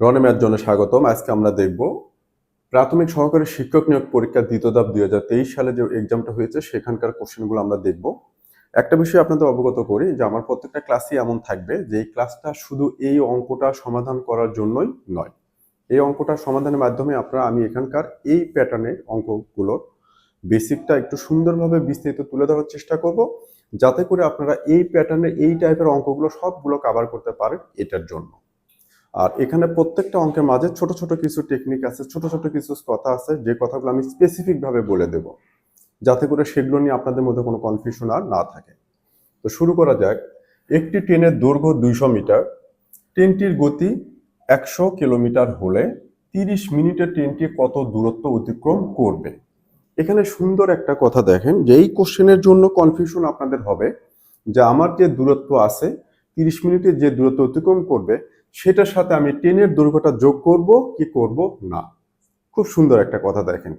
রনে math জন্য স্বাগতম। আজকে আমরা দেখব প্রাথমিক সহকারী শিক্ষক নিয়োগ পরীক্ষা দ্বিতীয় ধাপ দুই হাজার তেইশ সালে যে এক্সামটা হয়েছে, সেখানকার কোশ্চেনগুলো আমরা দেখব। একটা বিষয় আপনাদের অবগত করি যে, আমার প্রত্যেকটা ক্লাসই এমন থাকবে যে, এই ক্লাসটা শুধু এই অঙ্কটা সমাধান করার জন্যই নয়। এই অঙ্কটা সমাধানের মাধ্যমে আপনারা, আমি এখানকার এই প্যাটার্নের অঙ্কগুলোর বেসিকটা একটু সুন্দরভাবে বিস্তারিত তুলে ধরার চেষ্টা করব, যাতে করে আপনারা এই প্যাটার্নের এই টাইপের অঙ্কগুলো সবগুলো কভার করতে পারেন এটার জন্য। আর এখানে প্রত্যেকটা অঙ্কের মাঝে ছোট ছোট কিছু টেকনিক আছে, ছোট ছোট কিছু কথা আছে, যে কথাগুলো আমি স্পেসিফিক ভাবে বলে দেব। যাতে করে সেগুলো নিয়ে আপনাদের মধ্যে কোনো কনফিউশন আর না থাকে। তো শুরু করা যাক। একটি ট্রেনের দৈর্ঘ্য দুইশো মিটার, ট্রেনটির গতি একশো কিলোমিটার হলে তিরিশ মিনিটে ট্রেনটি কত দূরত্ব অতিক্রম করবে? এখানে সুন্দর একটা কথা দেখেন যে এই কোশ্চেনের জন্য কনফিউশন আপনাদের হবে যে আমার যে দূরত্ব আছে, তিরিশ মিনিটে যে দূরত্ব অতিক্রম করবে সেটার সাথে আমি ট্রেনের দৈর্ঘ্যটা যোগ করব, কি করব? না। খুব সুন্দর একটা কথা দেখেন।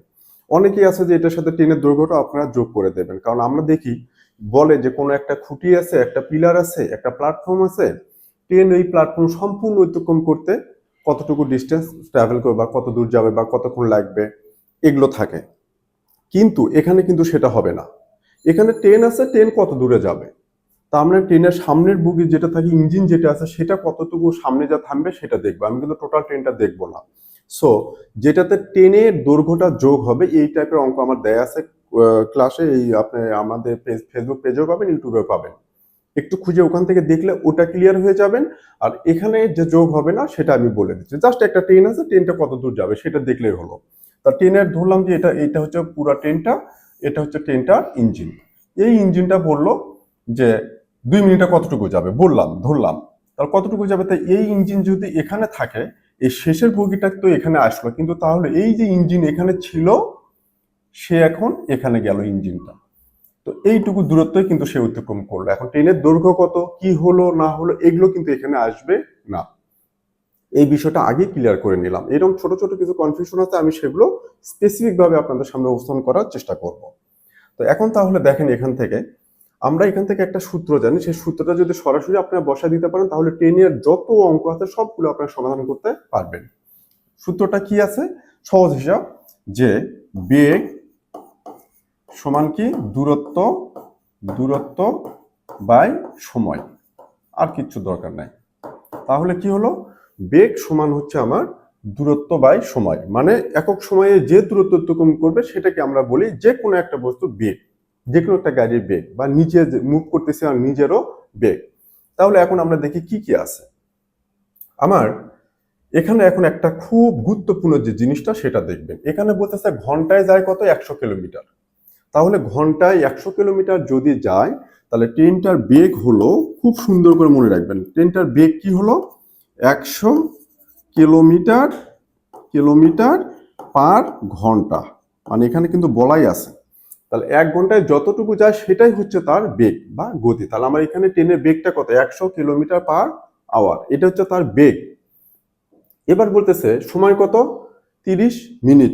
অনেকেই আছে যে এটার সাথে ট্রেনের দৈর্ঘ্যটা আপনারা যোগ করে দেবেন। কারণ আমরা দেখি, বলে যে কোনো একটা খুঁটি আছে, একটা পিলার আছে, একটা প্ল্যাটফর্ম আছে ট্রেন ওই প্ল্যাটফর্ম সম্পূর্ণ অতিক্রম করতে কতটুকু ডিস্টেন্স ট্রাভেল করবে বা কত দূর যাবে বা কতক্ষণ লাগবে, এগুলো থাকে। কিন্তু এখানে কিন্তু সেটা হবে না। এখানে ট্রেন আছে ট্রেন কত দূরে যাবে? তা আমরা ট্রেনের সামনের বুগি যেটা থাকে, ইঞ্জিন যেটা আছে, সেটা কতটুকু সামনে যা থামবে সেটা দেখব। আমি কিন্তু টোটাল ট্রেনটা দেখব না। সো যেটাতে ট্রেনের দৈর্ঘ্যটা যোগ হবে, এই টাইপের অঙ্ক আমার দেয়া আছে। ক্লাসে এই আপনি আমাদের ফেসবুক পেজেও পাবেন ইউটিউবেও পাবেন। একটু খুঁজে ওখান থেকে দেখলে ওটা ক্লিয়ার হয়ে যাবেন। আর এখানে যে যোগ হবে না, সেটা আমি বলে দিচ্ছি। জাস্ট একটা ট্রেন আছে ট্রেনটা কত দূর যাবে, সেটা দেখলেই হলো। তা ট্রেনের ধরলাম যে এটা এটা হচ্ছে পুরা ট্রেনটা এটা হচ্ছে ট্রেনটার ইঞ্জিন। এই ইঞ্জিনটা বলল যে দুই মিনিটে কতটুকু যাবে? বললাম, ধরলাম। তার কতটুকু যাবে? তাই এই ইঞ্জিন যদি এখানে থাকে, এই শেষের বগিটা তো এখানে আসলো। কিন্তু তাহলে এই যে ইঞ্জিন এখানে ছিল, সে এখন এখানে গেল ইঞ্জিনটা তো এইটুকু দূরত্বই কিন্তু সে অতিক্রম করল। এখন ট্রেনের দৈর্ঘ্য কত? কি হলো, না হলো, এগুলো কিন্তু এখানে আসবে না। এই বিষয়টা আগে ক্লিয়ার করে নিলাম। এরকম ছোট ছোট কিছু কনফিউশন আছে, আমি সেগুলো স্পেসিফিক ভাবে আপনাদের সামনে উপস্থাপন করার চেষ্টা করব। তো এখন তাহলে দেখেন এখান থেকে আমরা এখান থেকে একটা সূত্র জানি। সেই সূত্রটা যদি সরাসরি আপনারা বসা দিতে পারেন, তাহলে টেনের যত অঙ্ক আছে সবগুলো আপনারা সমাধান করতে পারবেন। সূত্রটা কি আছে? সহজ হিসাব যে বেগ সমান কি? দূরত্ব দূরত্ব বাই সময়। আর কিচ্ছু দরকার নাই। তাহলে কি হলো? বেগ সমান হচ্ছে আমার দূরত্ব বাই সময়। মানে একক সময়ে যে দূরত্ব অতিক্রম করবে, সেটাকে আমরা বলি যে কোনো একটা বস্তু বেগ। যে কোনো একটা গাড়ির বেগ বা নিচে মুভ করতেছে আর নিজেরও বেগ তাহলে এখন আমরা দেখি কি কি আছে। আমার এখানে এখন একটা খুব গুরুত্বপূর্ণ যে জিনিসটা সেটা দেখবেন। এখানে বলতেছে ঘন্টায় যায় কত? একশো কিলোমিটার। তাহলে ঘন্টায় একশো কিলোমিটার যদি যায়, তাহলে ট্রেনটার বেগ হলো খুব সুন্দর করে মনে রাখবেন। ট্রেনটার বেগ কি হলো? একশো কিলোমিটার কিলোমিটার পার ঘণ্টা। মানে এখানে কিন্তু বলাই আছে। তাহলে এক ঘন্টায় যতটুকু যায় সেটাই হচ্ছে তার বেগ বা গতি। তাহলে আমার এখানে ট্রেনের বেগটা কত? একশো কিলোমিটার পার আওয়ার। এটা হচ্ছে তার বেগ। এবার বলতেছে, সময় কত? তিরিশ মিনিট।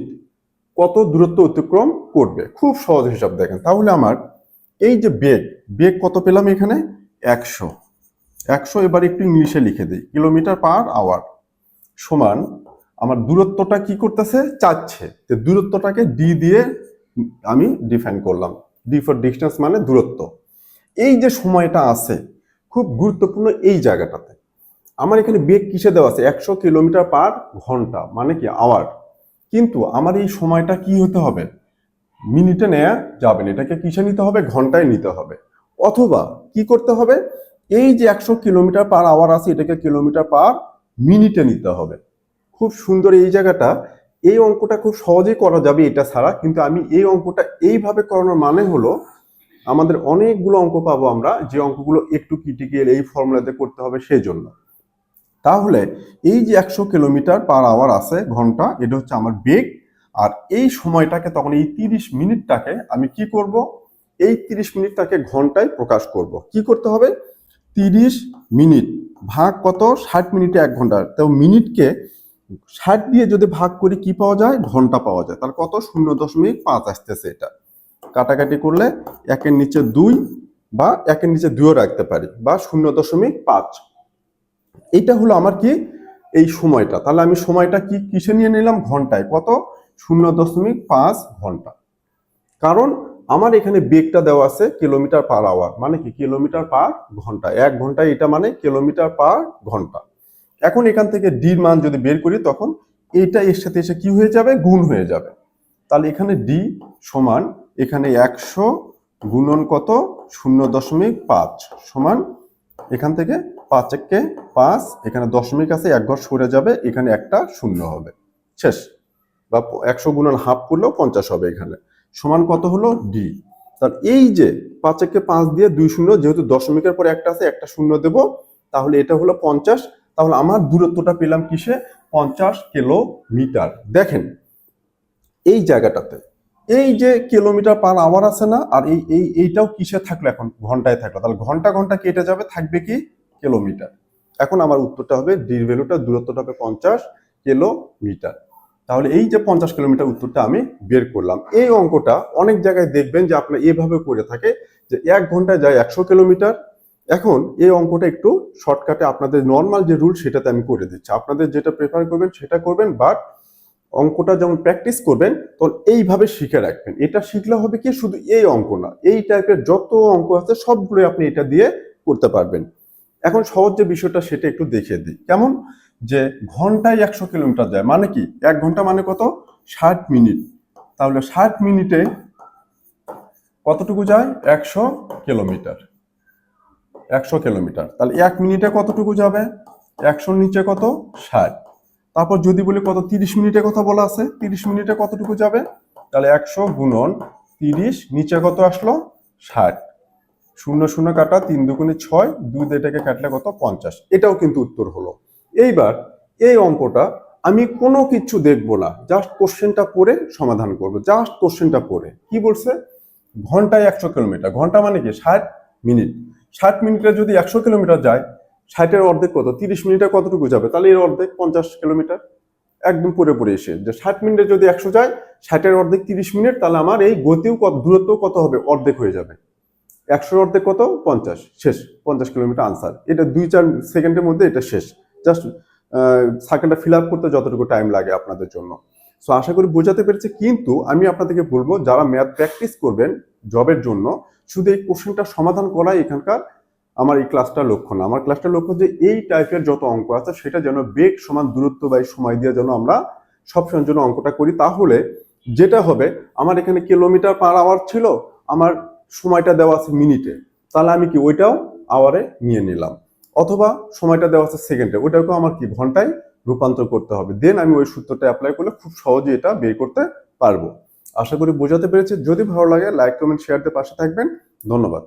কত দূরত্ব অতিক্রম করবে? খুব সহজ হিসাব দেখেন। তাহলে আমার এই যে বেগ বেগ কত পেলাম এখানে? একশো। একশো এবার একটু ইংলিশে লিখে দিই। কিলোমিটার পার আওয়ার সমান আমার দূরত্বটা কি করতেছে? চাচ্ছে। দূরত্বটাকে ডি দিয়ে আমি ডিফাইন করলাম। ডি ফর ডিস্টেন্স মানে দূরত্ব। এই যে সময়টা আছে, খুব গুরুত্বপূর্ণ এই জায়গাটাতে। আমার এখানে বেগ কিসে দেওয়া আছে? একশো কিলোমিটার পার ঘণ্টা মানে কি আওয়ার কিন্তু আমার এই সময়টা কি হতে হবে? মিনিটে নেওয়া যাবে না। এটাকে কিসে নিতে হবে? ঘন্টায় নিতে হবে। অথবা কি করতে হবে? এই যে একশো কিলোমিটার পার আওয়ার আছে, এটাকে কিলোমিটার পার মিনিটে নিতে হবে। খুব সুন্দর এই জায়গাটা। এই অঙ্কটা খুব সহজেই করা যাবে এটা ছাড়া, কিন্তু আমি এই অঙ্কটা এইভাবে করানোর মানে হলো, আমাদের অনেকগুলো অঙ্ক পাবো আমরা, যে অঙ্কগুলো একটু ক্রিটিক্যাল এই ফর্মুলাতে করতে হবে সেই জন্য তাহলে এই যে একশো কিলোমিটার পার আওয়ার আছে ঘণ্টা, এটা হচ্ছে আমার বেগ, আর এই সময়টাকে তখন এই তিরিশ মিনিটটাকে আমি কি করব? এই তিরিশ মিনিটটাকে ঘন্টায় প্রকাশ করব। কি করতে হবে? তিরিশ মিনিট, ভাগ কত? ষাট মিনিটে এক ঘণ্টা, তো মিনিটকে ষাট দিয়ে যদি ভাগ করি কি পাওয়া যায়? ঘণ্টা পাওয়া যায়। তার কত? শূন্য দশমিক পাঁচ আসতেছে এটা। কাটাকাটি করলে একের নিচে দুই বা একের নিচে দুইও রাখতে পারি বা শূন্য দশমিক পাঁচ। এইটা হলো আমার কি? এই সময়টা। তাহলে আমি সময়টা কি কিসে নিয়ে নিলাম? ঘন্টায়। কত? শূন্য দশমিক পাঁচ ঘণ্টা। কারণ আমার এখানে বেগটা দেওয়া আছে কিলোমিটার পার আওয়ার। মানে কি? কিলোমিটার পার ঘণ্টা। এক ঘন্টায় এটা মানে কিলোমিটার পার ঘণ্টা। এখন এখান থেকে ডির মান যদি বের করি, তখন এটা এর সাথে এসে কি হয়ে যাবে? গুণ হয়ে যাবে। তাহলে এখানে ডি সমান, এখানে একশো গুণন কত? শূন্য দশমিক পাঁচ সমান, এখান থেকে পাঁচ একে পাঁচ, এখানে দশমিক আছে, এক ঘর সরে যাবে, এখানে একটা শূন্য হবে। শেষ। বা একশো গুণন হাফ করলেও পঞ্চাশ হবে এখানে। সমান কত হলো? ডি তার এই যে পাঁচ একে পাঁচ দিয়ে দুই শূন্য, যেহেতু দশমিকের পরে একটা আছে, একটা শূন্য দেব, তাহলে এটা হলো পঞ্চাশ তাহলে আমার দূরত্বটা পেলাম কিসে? পঞ্চাশ কিলোমিটার। দেখেন, এই জায়গাটাতে, এই যে কিলোমিটার পার আওয়ার আছে না, আর এই এই, এইটাও কিসে থাকল এখন? ঘন্টায় থাকল। তাহলে ঘণ্টা ঘণ্টা কেটে যাবে, থাকবে কি? কিলোমিটার। এখন আমার উত্তরটা হবে ডির ভ্যালুটা, দূরত্বটা হবে পঞ্চাশ কিলোমিটার। তাহলে এই যে পঞ্চাশ কিলোমিটার উত্তরটা আমি বের করলাম। এই অঙ্কটা অনেক জায়গায় দেখবেন যে আপনার এভাবে করে থাকে যে এক ঘন্টায় যায় একশো কিলোমিটার এখন এই অঙ্কটা একটু শর্টকাটে আপনাদের নর্মাল যে রুল সেটাতে আমি করে দিচ্ছি। আপনাদের যেটা প্রেফার করবেন সেটা করবেন বাট অঙ্কটা যেমন প্র্যাকটিস করবেন, তখন এইভাবে শিখে রাখবেন। এটা শিখলে হবে কি, শুধু এই অঙ্ক না, এই টাইপের যত অঙ্ক আছে সবগুলোই আপনি এটা দিয়ে করতে পারবেন। এখন সহজ যে বিষয়টা সেটা একটু দেখিয়ে দিই। কেমন? যে ঘন্টায় একশো কিলোমিটার যায় মানে কি? এক ঘণ্টা মানে কত? ষাট মিনিট। তাহলে ষাট মিনিটে কতটুকু যায়? একশো কিলোমিটার। একশো কিলোমিটার। তাহলে এক মিনিটে কতটুকু যাবে? একশোর নিচে কত? ষাট। তারপর যদি বলি কত? তিরিশ মিনিটে কথা বলা আছে। তিরিশ মিনিটে কতটুকু যাবে? তাহলে একশো গুণন তিরিশ, নিচে কত আসলো? ষাট। শূন্য শূন্য কাটা তিন দুগুণে ছয়, দুই এটাকে কাটলে কত? পঞ্চাশ। এটাও কিন্তু উত্তর হলো। এইবার এই অঙ্কটা আমি কোনো কিছু দেখব না। জাস্ট কোশ্চেনটা পড়ে সমাধান করব। জাস্ট কোশ্চেনটা পড়ে। কি বলছে? ঘন্টায় একশো কিলোমিটার। ঘণ্টা মানে কি? ষাট মিনিট। ষাট মিনিটে যদি একশো কিলোমিটার যায়, ষাটের অর্ধেক কত? তিরিশ মিনিটে কতটুকু যাবে? তাহলে এর অর্ধেক পঞ্চাশ কিলোমিটার একদম পরে পরে এসে। যে ষাট মিনিটে যদি একশো যায়, ষাটের অর্ধেক তিরিশ মিনিট, তাহলে আমার এই গতিও কত, দূরত্ব কত হবে? অর্ধেক হয়ে যাবে। একশোর অর্ধেক কত? পঞ্চাশ। শেষ। পঞ্চাশ কিলোমিটার আনসার। এটা দুই চার সেকেন্ডের মধ্যে এটা শেষ। জাস্ট সার্কেলটা ফিল আপ করতে যতটুকু টাইম লাগে আপনাদের জন্য। সো আশা করি বোঝাতে পেরেছি। কিন্তু আমি আপনাদেরকে বলব, যারা ম্যাথ প্র্যাকটিস করবেন জবের জন্য, শুধু এই কোশ্চেনটা সমাধান করাই এখানকার আমার এই ক্লাসটার লক্ষ্য না। আমার ক্লাসটার লক্ষ্য যে এই টাইপের যত অঙ্ক আছে, সেটা যেন বেগ সমান দূরত্ব বা সময় দিয়ে যেন আমরা সবসময়ের জন্য অঙ্কটা করি। তাহলে যেটা হবে, আমার এখানে কিলোমিটার পার আওয়ার ছিল, আমার সময়টা দেওয়া আছে মিনিটে তাহলে আমি কি ওইটাও আওয়ারে নিয়ে নিলাম। অথবা সময়টা দেওয়া আছে সেকেন্ডে ওইটাকেও আমার কি, ঘন্টায় রূপান্তর করতে হবে। দেন আমি ওই সূত্রটা অ্যাপ্লাই করলে খুব সহজে এটা বের করতে পারব। আশা করি বোঝাতে পেরেছি। যদি ভালো লাগে লাইক কমেন্ট শেয়ারদের পাশে থাকবেন। ধন্যবাদ।